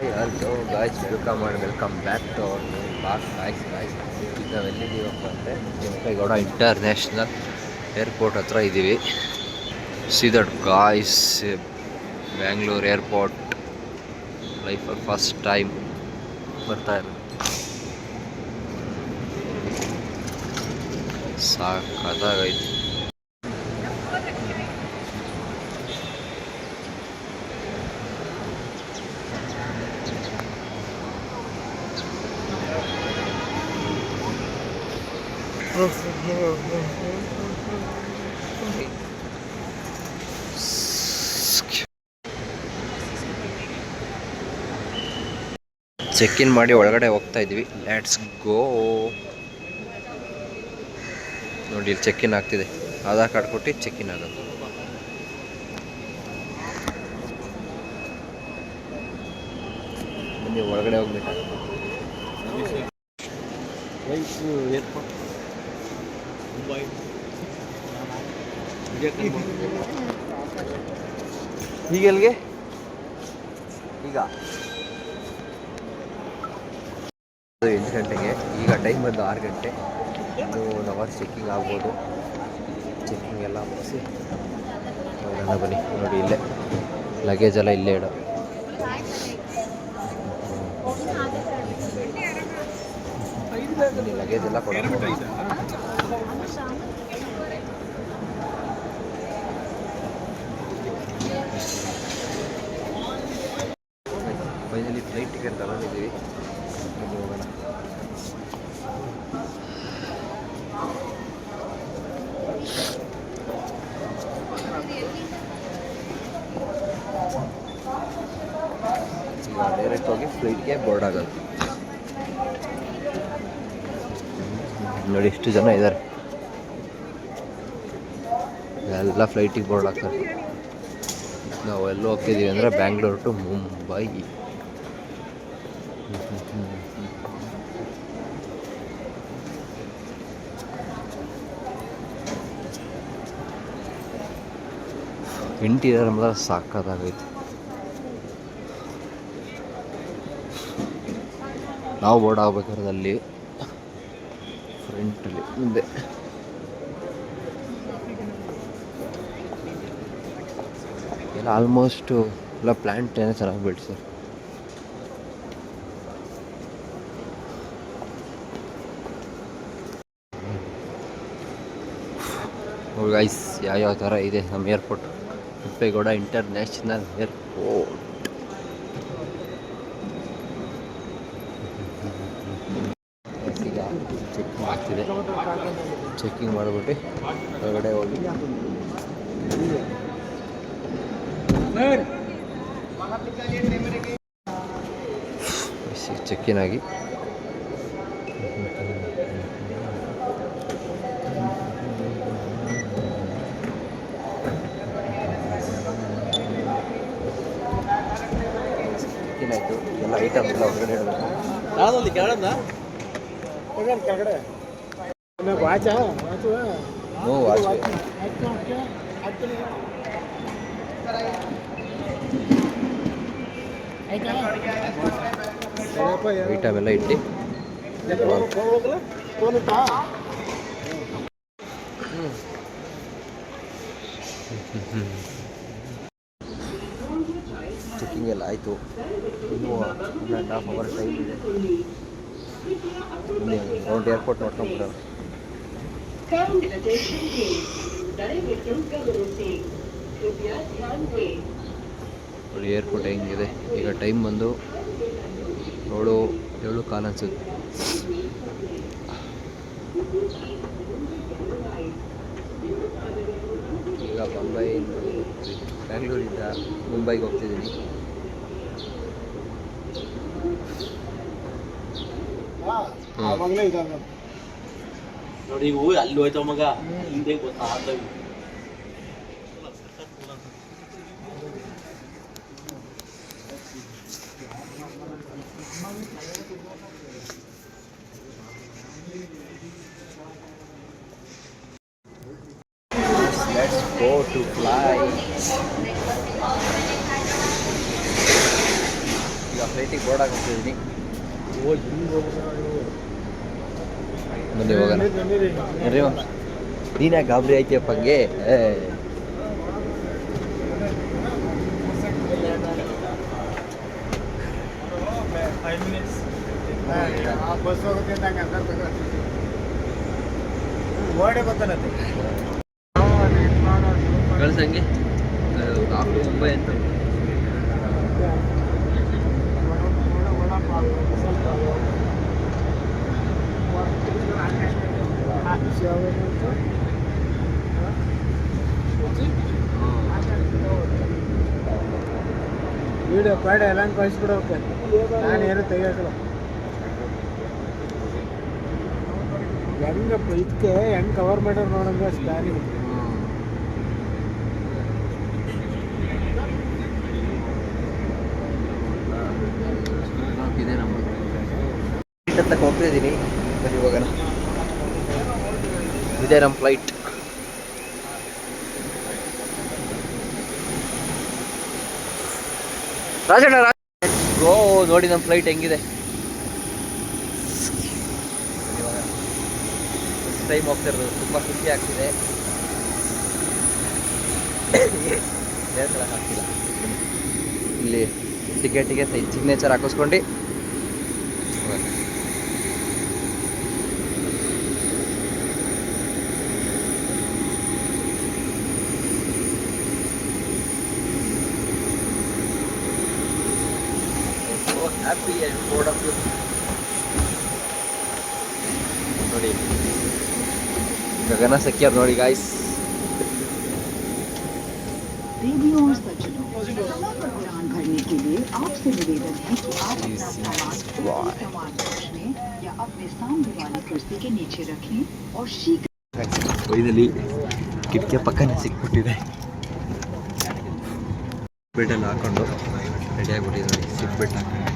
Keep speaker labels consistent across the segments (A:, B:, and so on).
A: Hello guys welcome and welcome back to our boss guys guys ಈಗ ಎಲ್ಲಿದ್ದೀವಪ್ಪ ಅಂದರೆ Kempegowda international airport ಹತ್ರ ಇದ್ದೀವಿ see that guys Bangalore airport ಲೈಫಲ್ಲಿ ಫಸ್ಟ್ ಟೈಮ್ ಬರ್ತಾ ಇರೋದು ಸಾಕಾಗೈತೆ ಚೆಕ್ ಇನ್ ಮಾಡಿ ಒಳಗಡೆ ಹೋಗ್ತಾ ಇದ್ವಿ ಲೆಟ್ಸ್ ಗೋ ನೋಡಿ, ಇಲ್ಲಿ ಚೆಕ್ ಇನ್ ಆಗ್ತಿದೆ. ಆಧಾರ್ ಕಾರ್ಡ್ ಕೊಟ್ಟು ಚೆಕ್ ಇನ್ ಆಗೋದು. ಒಳಗಡೆ ಹೋಗ್ಬೇಕು
B: ಮುಂಬೈ
A: ಈಗ ಎಲ್ಲಿಗೆ ಈಗ. ಎಂಟು ಗಂಟೆಗೆ ಈಗ ಟೈಮ್ ಬಂದು ಆರು ಗಂಟೆ. ಇನ್ನೂ ಒನ್ ಅವರ್ ಚೆಕ್ಕಿಂಗ್ ಆಗ್ಬೋದು. ಚೆಕ್ಕಿಂಗ್ ಎಲ್ಲ ಮುಗಿಸಿ. ಹೋಗೋಣ ಬನ್ನಿ. ನೋಡಿ ಇಲ್ಲೇ. ಲಗೇಜ್ ಎಲ್ಲ ಇಲ್ಲೇ ಇಡೋ. ಲಗೇಜ್ ಎಲ್ಲ ಕೊಡೋದು ಫೈನಲಿ ಫ್ಲೈಟ್ ಟಿಕೆಟ್ ತಗೊಂಡಿದ್ದೀವಿ ಬನ್ನಿ ಹೋಗೋಣ ಈಗ ಡೈರೆಕ್ಟ್ ಹೋಗಿ ಫ್ಲೈಟ್ಗೆ ಬೋರ್ಡ್ ಆಗೋದು ನೋಡಿ ಎಷ್ಟು ಜನ ಇದ್ದಾರೆ ಎಲ್ಲ ಫ್ಲೈಟಿಗೆ ಬೋರ್ಡ್ ಆಗ್ತಾರೆ ನಾವು ಎಲ್ಲ ಹೋಗ್ತಿದ್ದೀವಿ ಅಂದರೆ ಬ್ಯಾಂಗ್ಳೂರು ಟು ಮುಂಬೈ ಇಂಟೀರಿಯರ್ ಮಾತ್ರ ಸಾಕಾಗೈತೆ ನಾವು ಬೋರ್ಡ್ ಆಗ್ಬೇಕಾದ್ರೆ ಅಲ್ಲಿ ಫ್ರಂಟಲ್ಲಿ ಮುಂದೆ ಎಲ್ಲ ಆಲ್ಮೋಸ್ಟು ಎಲ್ಲ ಪ್ಲ್ಯಾಂಟ್ ಏನೇ ಚೆನ್ನಾಗಿ ಬೆಳೆಸ್ತಾರೆ ಗೈಸ್ ಯಾವ್ಯಾವ ಥರ ಇದೆ ನಮ್ಮ ಏರ್ಪೋರ್ಟ್ ಕೆಂಪೇಗೌಡ ಇಂಟರ್ನ್ಯಾಷನಲ್ ಏರ್ಪೋರ್ಟ್ ಈಗ ಚೆಕ್ ಮಾಡ್ತಿದೆ ಚೆಕ್ಕಿಂಗ್ ಮಾಡಿಬಿಟ್ಟು ಹೊರಗಡೆ ಹೋಗಿ. ಚೆಕ್ಕಿನ್ ಆಗಿ. ಎಲ್ಲ ಐಟಮ್ ಎಲ್ಲ ಹೊರಗಡೆ ಹೇಳಬೇಕು
B: ಯಾವ್ದೊಂದು
C: ಕೆಳಗಡೆ. ವಾಚ ವಾಚು
A: ನೋ ವಾಚ್. ಐಟಮ್ ಎಲ್ಲ ಇಟ್ಟು. ಚೆಕ್ಕಿಂಗ್ ಎಲ್ಲ ಆಯಿತು. ಇನ್ನೂ one and half hour time ಇದೆ. ರೌಂಡ್ ಏರ್ಪೋರ್ಟ್ ನೋಡ್ಕೊಂಡ್ಬಿಡೋಣ.
D: ಗಮನಿಸಿ ಕೃಪಯ ಧ್ಯಾನ್ ದೇं
A: ನೋಡಿ ಏರ್ಪೋರ್ಟ್ ಹೆಂಗಿದೆ? ಈಗ ಟೈಮ್ ಬಂದು ಏಳು ಏಳು ಕಾಲು ಅನ್ಸುತ್ತೆ. ಈಗ ಮುಂಬೈ ಬ್ಯಾಂಗ್ಳೂರಿಂದ ಮುಂಬೈಗೆ ಹೋಗ್ತಿದ್ದೀನಿ.
C: ಆವಾಗಲೇ ಇದಾಗ
B: ನೋಡಿ ಇವು ಅಲ್ಲಿ ಹೋಯ್ತಾವ ಮಗ ಹಿಂದೆ ಗೊತ್ತಾಗ್ತವೆ
A: Let's go to fly. ಈಗ ಫ್ಲೈಟಿಗೆ ಬೋರ್ಡ್ ಹೋಗ್ತಿದ್ದೀನಿ
C: ಓ ಹಿಂಗೆ ಹೋಗ್ಬಿಟ್ರೆ
A: ಬನ್ನಿ ಹೋಗೋಣ. ಏನ್ರಿ ವಂಶ ನೀನೇ ಗಾಬರಿ ಆಯ್ತಿಯಪ್ಪ ಹಂಗೆ ಏ.
C: ಫೈವ್ ಮಿನಿಟ್ಸ್ ಬಸ್ ಹೋಗುತ್ತೆ ಅಂತ ಹಂಗೆ. ಅಂತ ಓಡೇ ಬರ್ತಾನತ್ತೆ
A: ಕಳ್ಸಂಗೆ ಮುಂಬೈ ಅಂತ.
C: ವಿಡಿಯೋ ಬೇಡ ಎಲ್ಲ ಕಳಿಸ್ಬಿಡೋಕೆ. ನಾನು ಏನು ತೆಗಿಯೋಕಿಲ್ಲ ಹೆಂಗಪ್ಪ ಇದಕ್ಕೆ ಹೆಂಗೆ ಕವರ್ ಮಾಡ್ಯಾರ ನೋಡಂಗ ಸ್ಕ್ಯಾನಿಂಗ್
A: ಇದೆ. ನಮ್ಮ ಹತ್ತಕ್ಕೆ ಹೋಗ್ತಿದ್ದೀನಿ ಇದೇ ನಮ್ಮ ಫ್ಲೈಟ್ ರಾಜಣ್ಣ ಓ, ನೋಡಿ ನಮ್ಮ ಫ್ಲೈಟ್ ಹೆಂಗಿದೆ. ಟೈಮ್ ಹೋಗ್ತಿರೋದು ತುಂಬ ಖುಷಿ ಆಗ್ತಿದೆ. ಇಲ್ಲಿ ಟಿಕೆಟಿಗೆ ಸಿಗ್ನೇಚರ್ ಹಾಕಿಸ್ಕೊಂಡು. ಗಗನ ಸಖ್ಯರ್ ನೋಡಿ ಗಾಯ್ಸ್
E: देवियों और सज्जनों समय पर उड़ान भरने के लिए आपसे निवेदन है कि आप अपना सामान ऊपरी सामान कक्ष में या अपने सामने वाली कुर्सी के नीचे रखें और शीघ्र
A: ಒಯ್ದಲ್ಲಿ ಕಿಟಕಿ ಪಕ್ಕನೇ ಸಿಕ್ಬಿಟ್ಟಿದೆ ಬೆಡ್ಡೆಲ್ಲ ಹಾಕೊಂಡು ರೆಡಿ ಆಗಿಬಿಟ್ಟಿದೆ ನೋಡಿ ಸಿಕ್ ಬೆಡ್ ಹಾಕೊಂಡು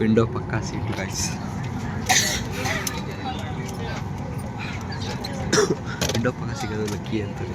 A: ವಿಂಡೋ ಪಕ್ಕ ಸೀಟ್ ಗಾಯ್ಸ್ ವಿಂಡೋ ಪಕ್ಕ ಸಿಗೋದು ಲಕ್ಕಿ ಅಂತಾರೆ.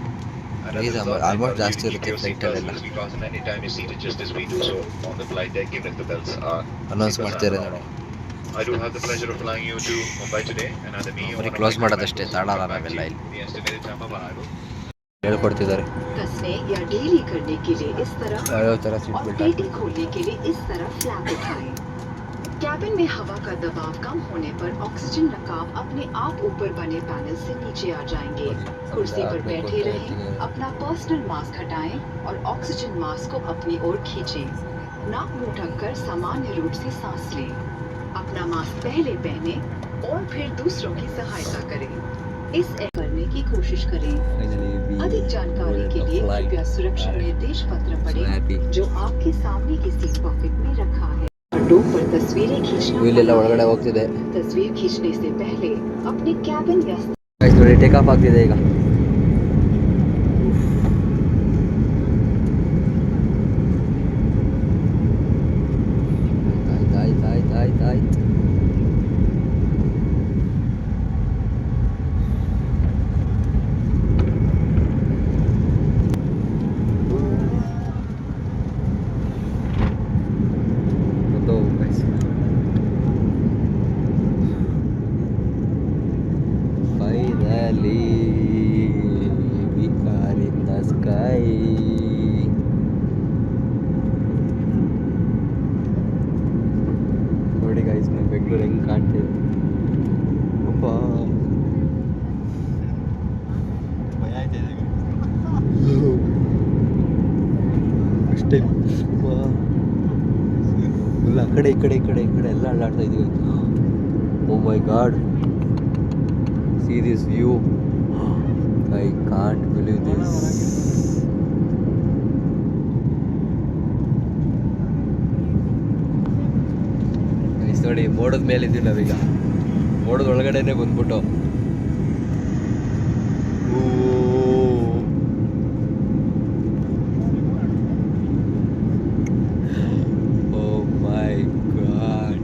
A: ಪ್ರೈಸ್ ಆಲ್ಮೋಸ್ಟ್ ಜಾಸ್ತಿ ಇರುತ್ತೆ ಫ್ಲೈಟಲ್ಲೆಲ್ಲ
F: anytime you see it just as we do so on the flight deck, even if the bells are
A: announce ಮಾಡ್ತಾರೆ ನೋಡಿ
F: I do have the pleasure of flying you to Mumbai today, and either me or
A: ಬರೀ
F: one of
A: close
F: my
A: ಮಾಡೋದಷ್ಟೇ
F: crew
A: ತಾಳಲ್ಲ
F: members will
A: ನಾವೆಲ್ಲ
F: contact
A: ಇಲ್ಲಿ
F: you. The estimated time of arrival.
A: ಹೇಳ್ಕೊಡ್ತಿದ್ದಾರೆ
E: कसने या ढीली करने के लिए इस तरह
A: ಯಾವ್ಯಾವ ಥರ ಸೀಟ್
E: और
A: ಬೆಲ್ಟ್
E: पेटी खोलने के लिए इस तरह फ्लैप उठाएं कैबिन में हवा का दबाव कम होने पर ऑक्सीजन नकाब अपने आप ऊपर बने पैनल से नीचे आ जाएँगे। कुर्सी पर बैठे रहें, अपना पर्सनल मास्क हटाएँ और ऑक्सीजन मास्क को अपनी ओर खींचें। नाक मुँह ढककर सामान्य रूप से सांस लें। अपना मास्क पहले पहने और फिर दूसरों की सहायता करें। इस करने की कोशिश करें। अधिक जानकारी के लिए कृपया सुरक्षा निर्देश पत्र पढ़ें जो आपके सामने की सीट पॉकेट में रखा है। डो पर तस्वीरें खींचना
A: ವೀಲೆಲ್ಲ
E: मना है।
A: ಒಳಗಡೆ ಹೋಗ್ತಿದೆ
E: तस्वीर खींचने से पहले अपने कैबिन या
A: Guys, ನೋಡಿ ಟೇಕ್ ಆಫ್ ಆಗ್ತಿದೆ ಈಗ ಅಲ್ಲಾಡ್ತಾ god. Oh this view. Can't believe this guys ನೋಡಿ ಮೋಡದ ಮೇಲೆ ಇದ್ದೀವಿ ನಾವೀಗ ಮೋಡದ ಒಳಗಡೆನೆ ಬಂದ್ಬಿಟ್ಟು oh Oh my god.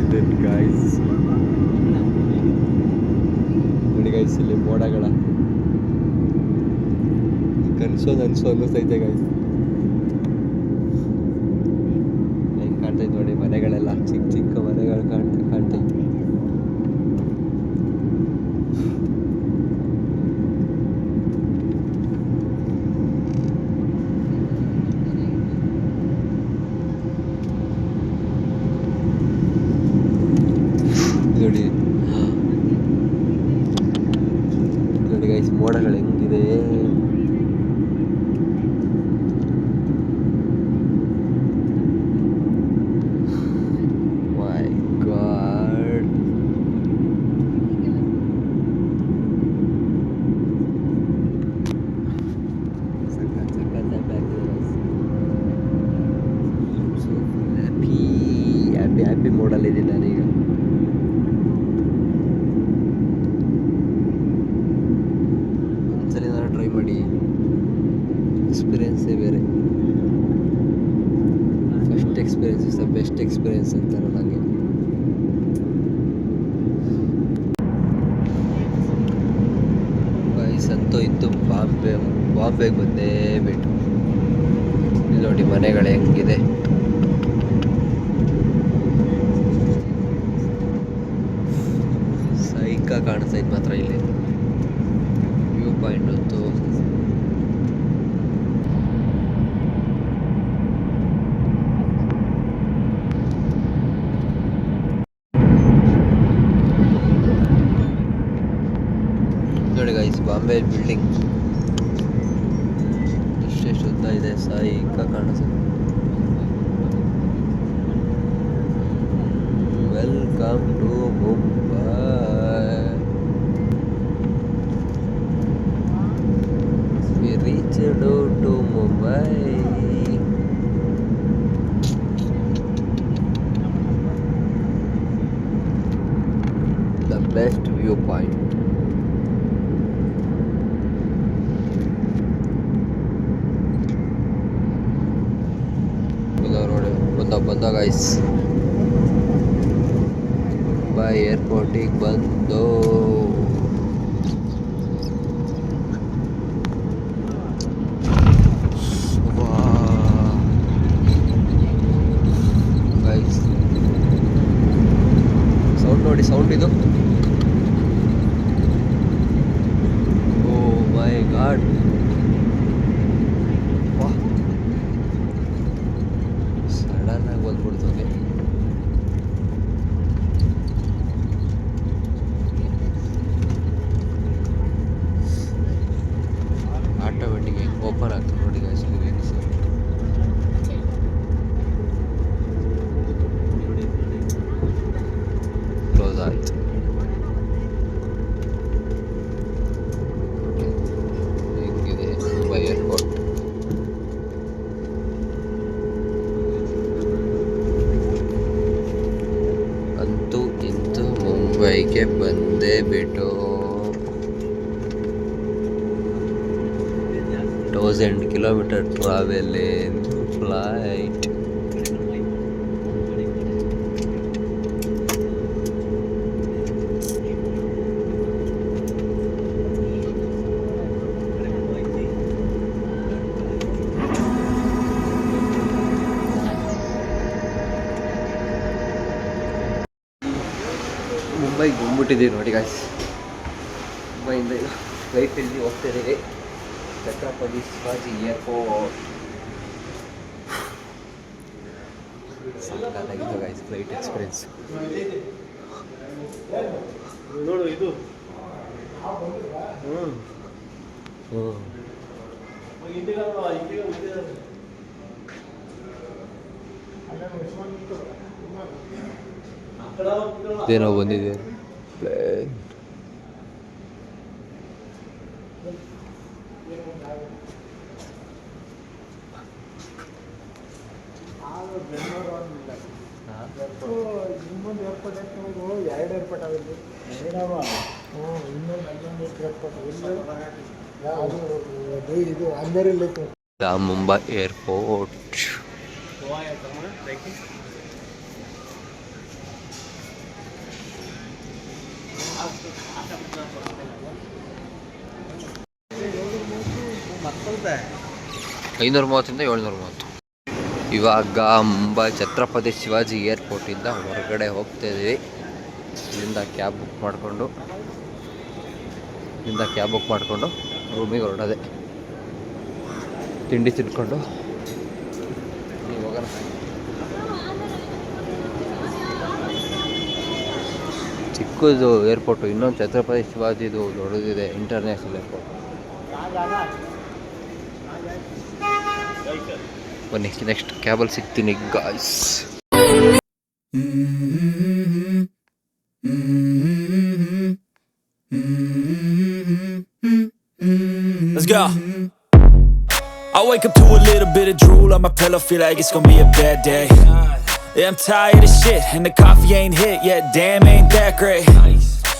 A: See guys. ನೋಡಿ ಗಾಯ್ಸ್ ಇಲ್ಲಿ ಮೋಡಗಳ ಕನ್ಸೋದು ಅನ್ಸೋ ಅನ್ನಿಸ್ತೈತೆ ಗೈಸ್ ನೋಡಿ ಗೈಸ್ ಮೋಡಗಳು ಹೆಂಗಿದೆ ಬೆಸ್ಟ್ ಎಕ್ಸ್ಪೀರಿಯನ್ಸ್ ಅಂತಾರೆ ನನಗೆ ವಯಸ್ಸಂತೂ ಇತ್ತು ಬಾಂಬೆ ಬಾಂಬೆಗೆ ಬಂದೇ ಬಾಂಬೆ ಬಿಲ್ಡಿಂಗ್ ಎಷ್ಟೆಷ್ಟು ಉದ್ದ ಇದೆ ಸೈಕ ಕಾಣಿಸುತ್ತೆ welcome to Mumbai We reached out to Mumbai. The best viewpoint. ಬಂದ ನೋಡಿ ಬಂದ ಬಂದ ಗೈಸ್ ಮುಂಬೈ ಏರ್ಪೋರ್ಟಿಗೆ ಬಂದು ಗೈಸ್ ಸೌಂಡ್ ನೋಡಿ ಸೌಂಡ್ ಇದು ಓ ಮೈ ಗಾಡ್ ಸಡನ್ ಆಗಿ ಬಂದ್ಬಿಡ್ತದೆ ಆಟೋಮೆಟಿಕ್ ಓಪನ್ ಆಗ್ತದೆ ನೋಡಿ ಗೈಸ್ ವಿಂಗ್ಸ್ ಕ್ಲೋಸ್ ಆಯ್ತು ಹೆಂಗಿದೆ ಮುಂಬೈ ಏರ್ಪೋರ್ಟ್ ಅಂತೂ ಇಂತೂ ಮುಂಬೈಗೆ ಬಂದೇ ಬಿಟ್ಟು thousand kilometre travel in flight ಮುಂಬೈಗೆ ಬಂದ್ಬಿಟ್ಟಿದ್ದೀವಿ ನೋಡಿ ಗಾಯ್ಸ್ ಮುಂಬೈಯಿಂದ ಈಗ ಫ್ಲೈಟಲ್ಲಿ ಹೋಗ್ತಿದ್ದೀವಿ ಛತ್ರಪತಿ ಶಿವಾಜಿ ಏರ್ಪೋರ್ಟ್ ಸಕ್ಕತ್ತಾಗಿತ್ತು ಗಾಯ್ಸ್ ಫ್ಲೈಟ್ ಎಕ್ಸ್ಪೀರಿಯನ್ಸ್
B: ನೋಡು ಇದು.
A: ಹ್ಞೂ
C: ಉಸ್ಮಾನ್
A: ಇದೇನೋ ಬಂದಿದೆ.
C: ಒಂದಿಲ್ಲ ಇನ್ನೊಂದು ಏರ್ಪೋರ್ಟ್ ಎರಡು ಏರ್ಪೋರ್ಟ್ ಹ್ಞೂ ಇನ್ನೊಂದು ಏರ್ಪೋರ್ಟ್ ಇದು ಅಂದರಲ್ಲಿ
A: ಮುಂಬೈ ಏರ್ಪೋರ್ಟ್ ಐನೂರ ಮೂವತ್ತರಿಂದ ಏಳ್ನೂರ ಮೂವತ್ತು ಇವಾಗ ಮುಂಬೈ ಛತ್ರಪತಿ ಶಿವಾಜಿ ಏರ್ಪೋರ್ಟಿಂದ ಹೊರಗಡೆ ಹೋಗ್ತಾ ಇದ್ದೀವಿ ಇಲ್ಲಿಂದ ಕ್ಯಾಬ್ ಬುಕ್ ಮಾಡಿಕೊಂಡು, ಇಲ್ಲಿಂದ ಕ್ಯಾಬ್ ಬುಕ್ ಮಾಡಿಕೊಂಡು ರೂಮಿಗೆ ಹೊರಡೋದೆ. ತಿಂಡಿ ತಿನ್ಕೊಂಡು ಹೋಗೋಣ. ಚಿಕ್ಕದು ಏರ್ಪೋರ್ಟು, ಇನ್ನೊಂದು ಛತ್ರಪತಿ ಶಿವಾಜಿದು ದೊಡ್ಡದಿದೆ, ಇಂಟರ್ನ್ಯಾಷನಲ್ ಏರ್ಪೋರ್ಟ್. ಬನ್ನಿ ನೆಕ್ಸ್ಟ್ ಕ್ಯಾಬಲ್ಲಿ ಸಿಗ್ತೀನಿ guys
G: Let's go. I wake up to a little bit of drool on my pillow, feel like it's gonna be a bad day. Yeah, I'm tired of shit, and the coffee ain't hit yet. Damn, ain't that great.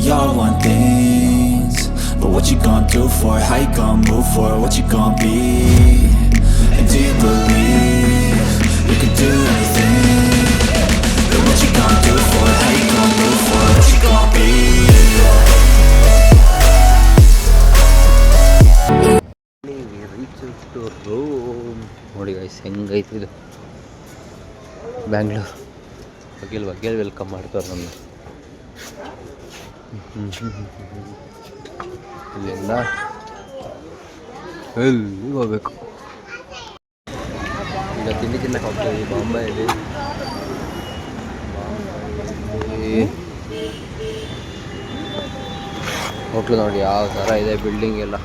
G: We all want things. But what you gonna do for it? How you gonna move for it? What you gonna be? And do you believe you can do anything? But what you gonna do for it? How you gonna move for it? What you gonna be?
A: ನೋಡಿ guys ಹೆಂಗೈತೆ ಇದು Bangalore Baghel Baghel welcome ಮಾಡ್ತಾರೆ ನನ್ನ ಇಲ್ಲಿಂದ ಎಲ್ಲಿ? ಹೋಗ್ಬೇಕು ಈಗ ತಿಂಡಿ ತಿನ್ನಕ್ಕೆ ಹೋಗ್ತೀವಿ. ಬಾಂಬೆಯಲ್ಲಿ ಹೋಟ್ಲು ನೋಡಿ, ಯಾವ ಥರ ಇದೆ ಬಿಲ್ಡಿಂಗ್ ಎಲ್ಲ.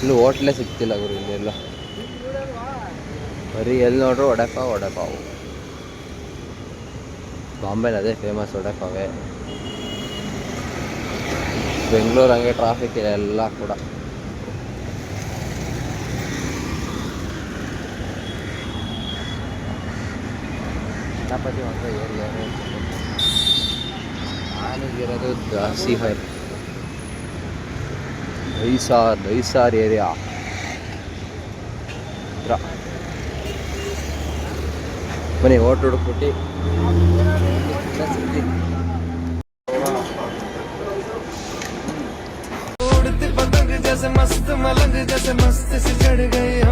A: ಇನ್ನು ಹೋಟ್ಲೇ ಸಿಗ್ತಿಲ್ಲ ಗುರು, ಇಲ್ಲೆಲ್ಲ. ಬರೀ ಎಲ್ಲಿ ನೋಡ್ರು ವಡೆಪಾವ್ ವಡೆಪಾವ್. ಬಾಂಬೆಲಿ ಅದೇ ಫೇಮಸ್ ವಡೆಪಾವೇ ಬೆಂಗಳೂರು ಹಂಗೆ ಟ್ರಾಫಿಕ್ ಇದೆ ಎಲ್ಲ ಕೂಡ ಛತ್ರಪತಿ ಮಾತ್ರ ಏರಿಯಾ ನಾನಿಗಿರೋದು ದಾಸಿ ಹೈ ನೈಸಾರ್ ನೈಸಾರ್ ಏರಿಯಾ ಹತ್ರ ಬನ್ನಿ ಓಟ್ ಹುಡುಕ್ಬಿಟ್ಟು
H: Gracias.